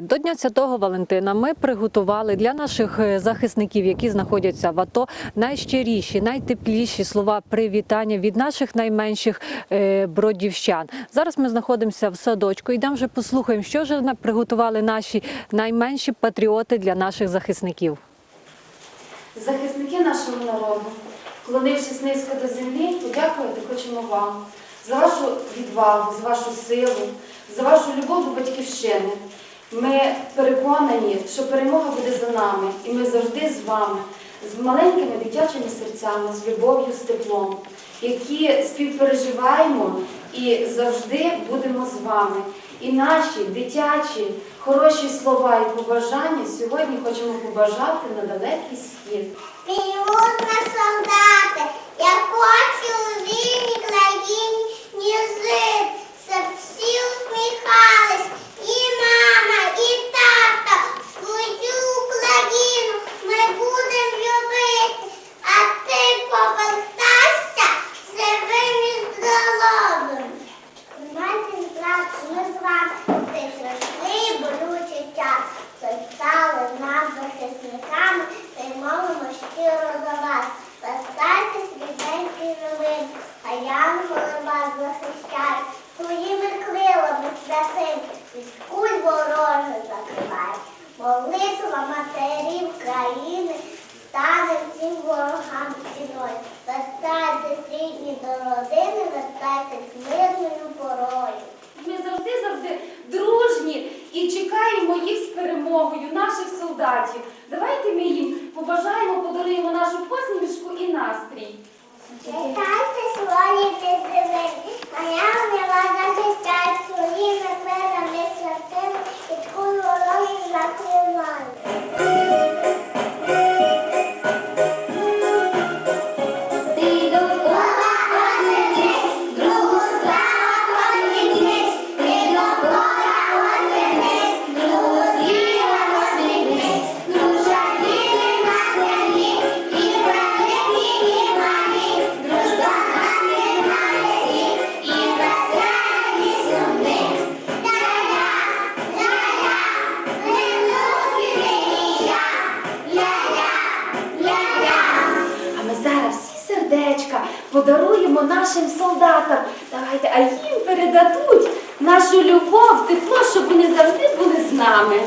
До Дня Святого Валентина ми приготували для наших е, захисників, які знаходяться в АТО, найщиріші, найтепліші слова привітання від наших найменших е, бродівщан. Зараз ми знаходимося в садочку. Йдемо вже послухаємо, що ж приготували наші найменші патріоти для наших захисників. Захисники нашого народу, вклонившись низько до землі, подякувати хочемо вам за вашу відвагу, за вашу силу, за вашу любов до батьківщини. Ми переконані, що перемога буде за нами, і ми завжди з вами, з маленькими дитячими серцями, з любов'ю, з теплом, які співпереживаємо і завжди будемо з вами. І наші дитячі хороші слова і побажання сьогодні хочемо побажати на далекий схід. Вільгутна солдати, я хочу у вільній країні ні жити, щоб всі усміхались, і мама, і тато, свою Україну ми будемо любити, а ти повертайся живим і здоровим. Тримайте брат, ми з вами ти страшний болючий час. Ви стали нам захисниками та й молимо щиро за вас. Застайтесь рідненький живим, а янголи вас захищають. Своїми крилами святим від куль ворожих закривають. Молитва матерів країни стане всім ворогам ціною. Вертайтесь рідні до родини, вертайтесь мирною порою. Ми завжди завжди дружні і чекаємо їх з перемогою, наших солдатів. Давайте ми їм побажаємо, подаруємо нашу посмішку і настрій. Подаруємо нашим солдатам. Давайте, а їм передадуть нашу любов, тепло, щоб вони завжди були з нами.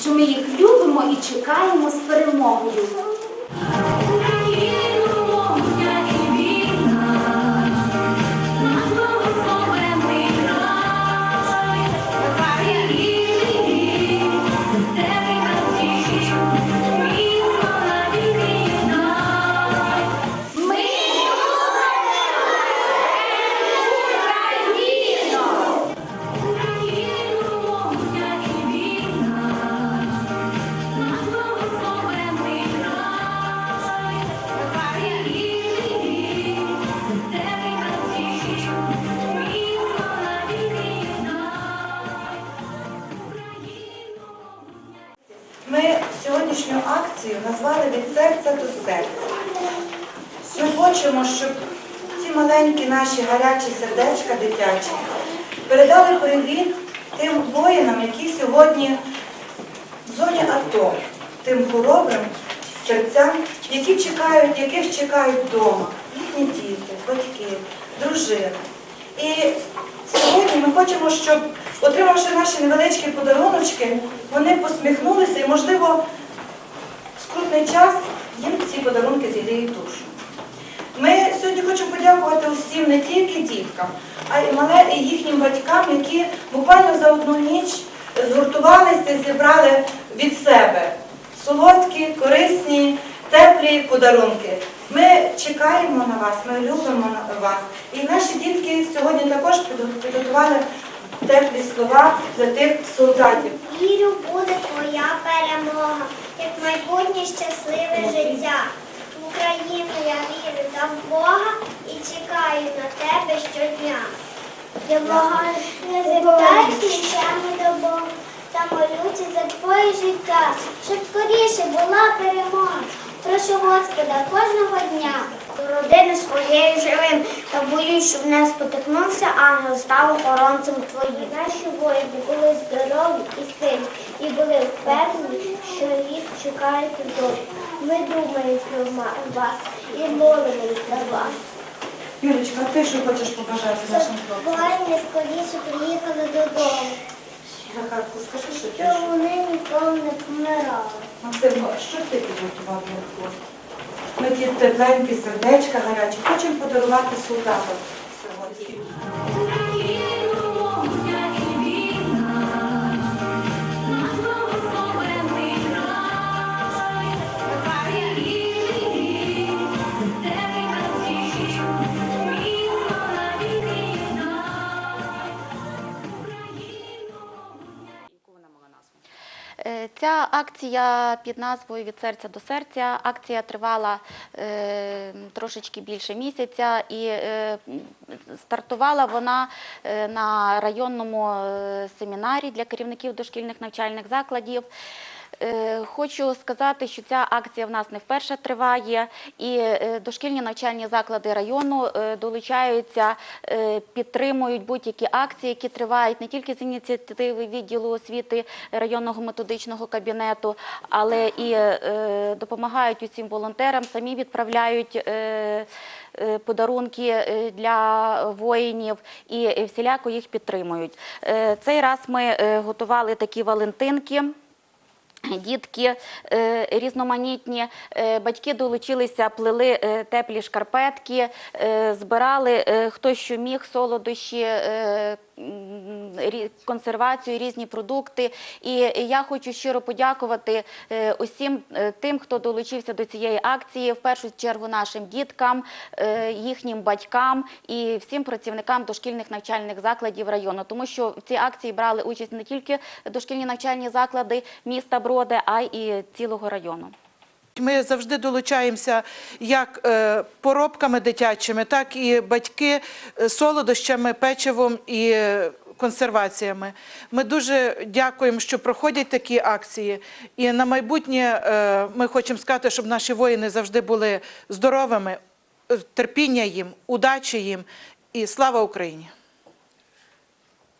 Що ми їх любимо і чекаємо з перемогою. Ми сьогоднішню акцію назвали від серця до серця. Ми хочемо, щоб ці маленькі наші гарячі сердечка дитячі передали привіт тим воїнам, які сьогодні в зоні АТО, тим хоробрим серцям, які чекають, яких чекають вдома, їхні діти, батьки, дружини. І сьогодні ми хочемо, щоб, отримавши наші невеличкі подаруночки, вони посміхнулися і, можливо, в скрутний час їм ці подарунки зігріють душу. Ми сьогодні хочемо подякувати усім не тільки діткам, а й мале і їхнім батькам, які буквально за одну ніч згуртувалися, зібрали від себе солодкі, корисні, теплі подарунки. Ми чекаємо на вас, ми любимо вас. І наші дітки сьогодні також підготу- підготували теплі слова для тих солдатів. Вірю, буде твоя перемога, як майбутнє щасливе життя. В Україну я вірю та в Бога і чекаю на тебе щодня. Я звертаюсь нічами до Бога та молюся за твоє життя, щоб скоріше була перемога. Прошу Господа кожного дня. До родини своєї живим та боюсь, щоб не спотикнувся ангел, став охоронцем твоїм. Наші воїни були здорові і сильні, і були впевнені, що їх чекають вдома. Ми думаємо про вас і молимося за вас. Юлічка, а ти що хочеш побажати нашим хлопцям? воїни скоріше приїхали додому, Захарку, скажи, що ти. Що вони ніколи не помирали. Максим, а що ти підготував для хлопців? Ми ті тепленькі сердечка гарячі хочемо подарувати солдатам сьогодні. Акція під назвою Від серця до серця. Акція тривала е, трошечки більше місяця і е, стартувала вона е, на районному семінарі для керівників дошкільних навчальних закладів. Е, Хочу сказати, що ця акція в нас не вперше триває, і е, дошкільні навчальні заклади району е, долучаються, підтримують будь-які акції, які тривають не тільки з ініціативи відділу освіти районного методичного кабінету, але і допомагають усім волонтерам, самі відправляють. Подарунки для воїнів і всіляко їх підтримують. Цей раз ми готували такі валентинки. Дітки е, різноманітні, е, батьки долучилися, плели е, теплі шкарпетки, збирали хто що міг, солодощі, консервацію, різні продукти. І я хочу щиро подякувати е, усім е, тим, хто долучився до цієї акції, в першу чергу нашим діткам, е, їхнім батькам і всім працівникам дошкільних навчальних закладів району, тому що в цій акції брали участь не тільки дошкільні навчальні заклади міста Броди, а й цілого району. Ми завжди долучаємося як е, поробками дитячими, так і батьки е, солодощами, печивом і консерваціями. Ми дуже дякуємо, що проходять такі акції. І на майбутнє е, ми хочемо сказати, щоб наші воїни завжди були здоровими, терпіння їм, удачі їм і слава Україні!